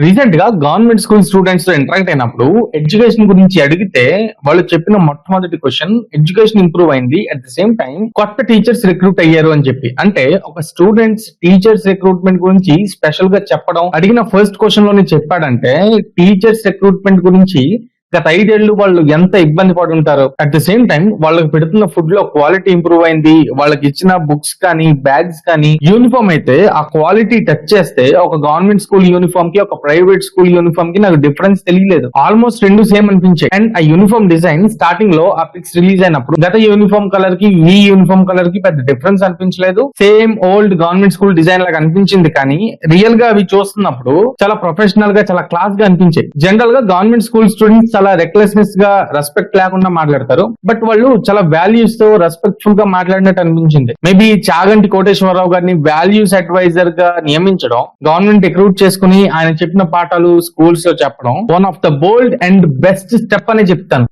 రీసెంట్గా government school స్టూడెంట్స్తో interact అయినప్పుడు ఎడ్యుకేషన్ గురించి అడిగితే వాళ్ళు చెప్పిన మొట్టమొదటి క్వశ్చన్ ఎడ్యుకేషన్ ఇంప్రూవ్ అయింది. అట్ ద సేమ్ టైం కొత్త టీచర్స్ రిక్రూట్ అయ్యారు అని చెప్పి. అంటే ఒక స్టూడెంట్స్ టీచర్స్ రిక్రూట్మెంట్ గురించి స్పెషల్గా చెప్పడం. అడిగిన ఫస్ట్ క్వశ్చన్లోనే చెప్పాడంటే టీచర్స్ రిక్రూట్మెంట్ గురించి గత ఐదేళ్ళు వాళ్ళు ఎంత ఇబ్బంది పడి ఉంటారు అట్ ద సేమ్ టైం వాళ్ళకి పెడుతున్న ఫుడ్లో క్వాలిటీ ఇంప్రూవ్ అయింది వాళ్ళకి ఇచ్చిన బుక్స్ కానీ బ్యాగ్స్ కానీ యూనిఫామ్ అయితే ఆ క్వాలిటీ టచ్ చేస్తే ఒక గవర్నమెంట్ స్కూల్ యూనిఫామ్కి ఒక ప్రైవేట్ స్కూల్ యూనిఫామ్కి నాకు డిఫరెన్స్ తెలియలేదు. ఆల్మోస్ట్ రెండు సేమ్ అనిపించాయి. అండ్ ఆ యూనిఫామ్ డిజైన్ స్టార్టింగ్లో ఆ పిక్స్ రిలీజ్ అయినప్పుడు గత యూనిఫామ్ కలర్కి ఈ యూనిఫామ్ కలర్కి పెద్ద డిఫరెన్స్ అనిపించలేదు. Same old government school design లాగా అనిపించింది కానీ రియల్గా అవి చూస్తున్నప్పుడు చాలా ప్రొఫెషనల్గా చాలా క్లాస్గా అనిపించాయి. జనరల్గా గవర్నమెంట్ స్కూల్ స్టూడెంట్స్ చాలా రెక్లెస్నెస్గా రెస్పెక్ట్ లేకుండా మాట్లాడతారు. బట్ వాళ్ళు చాలా వాల్యూస్తో రెస్పెక్ట్ఫుల్గా మాట్లాడినట్టు అనిపించింది. మేబీ చాగంటి కోటేశ్వరరావు గారిని వాల్యూస్ అడ్వైజర్గా నియమించడం గవర్నమెంట్ రిక్రూట్ చేసుకుని ఆయన చెప్పిన పాఠాలు స్కూల్స్లో చెప్పడం one of the bold and best step అని చెప్తాను.